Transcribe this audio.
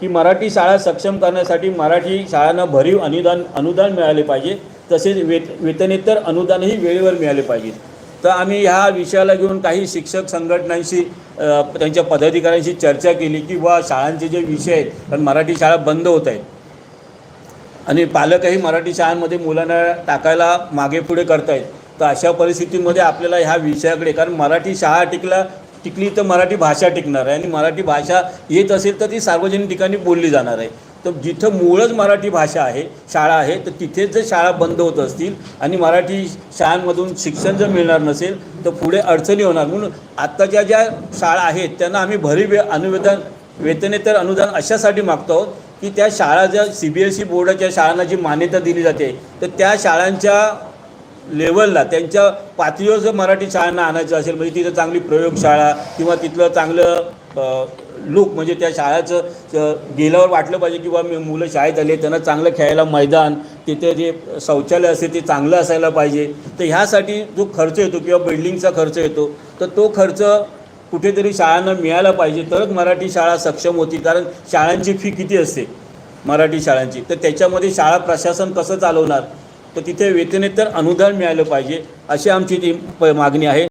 की मराठी शाळा सक्षम करण्यासाठी मराठी शाळांना भरीव अनुदान अनुदान मिळाले पाहिजे. तसेच वेत वेतनेतर अनुदानही वेळेवर मिळाले पाहिजे. तर आम्ही ह्या विषयाला घेऊन काही शिक्षक संघटनांशी त्यांच्या पदाधिकाऱ्यांशी चर्चा केली की बा शाळांचे जे विषय आहेत कारण मराठी शाळा बंद होत आहेत. आणि पालकही मराठी शाळांमध्ये मुलांना टाकायला मागे पुढे करतायत. तर अशा परिस्थितीमध्ये आपल्याला ह्या विषयाकडे कारण मराठी शाळा टिकला टिकली तर मराठी भाषा टिकणार आहे. आणि मराठी भाषा येत असेल तर ती सार्वजनिक ठिकाणी बोलली जाणार आहे. तर जिथं मूळच मराठी भाषा आहे शाळा आहे तर तिथेच जर शाळा बंद होत असतील आणि मराठी शाळांमधून शिक्षण जर मिळणार नसेल तर पुढे अडचणी होणार. म्हणून आत्ताच्या ज्या शाळा आहेत त्यांना आम्ही भरीव अनुवेदन वेतनेतर अनुदान अशासाठी मागतो आहोत की त्या शाळा ज्या सी बी एस ई बोर्डाच्या शाळांना जी मान्यता दिली जाते तर त्या शाळांच्या लेवलला त्यांच्या पातळीवर जर मराठी शाळांना आणायचं असेल म्हणजे तिथं चांगली प्रयोगशाळा किंवा तिथलं चांगलं लुक म्हणजे त्या शाळाचं गेल्यावर वाटलं पाहिजे किंवा मी मुलं शाळेत आले त्यांना चांगलं खेळायला मैदान तिथे जे शौचालय असेल ते चांगलं असायला पाहिजे. तर ह्यासाठी जो खर्च येतो किंवा बिल्डिंगचा खर्च येतो तर तो खर्च कुठेतरी शाळांना मिळायला पाहिजे. तरच मराठी शाळा सक्षम होती कारण शाळांची फी किती असते मराठी शाळांची? तर त्याच्यामध्ये शाळा प्रशासन कसं चालवणार? तर तिथे वेतनेतर अनुदान मिळालं पाहिजे अशी आमची ती प- मागणी आहे.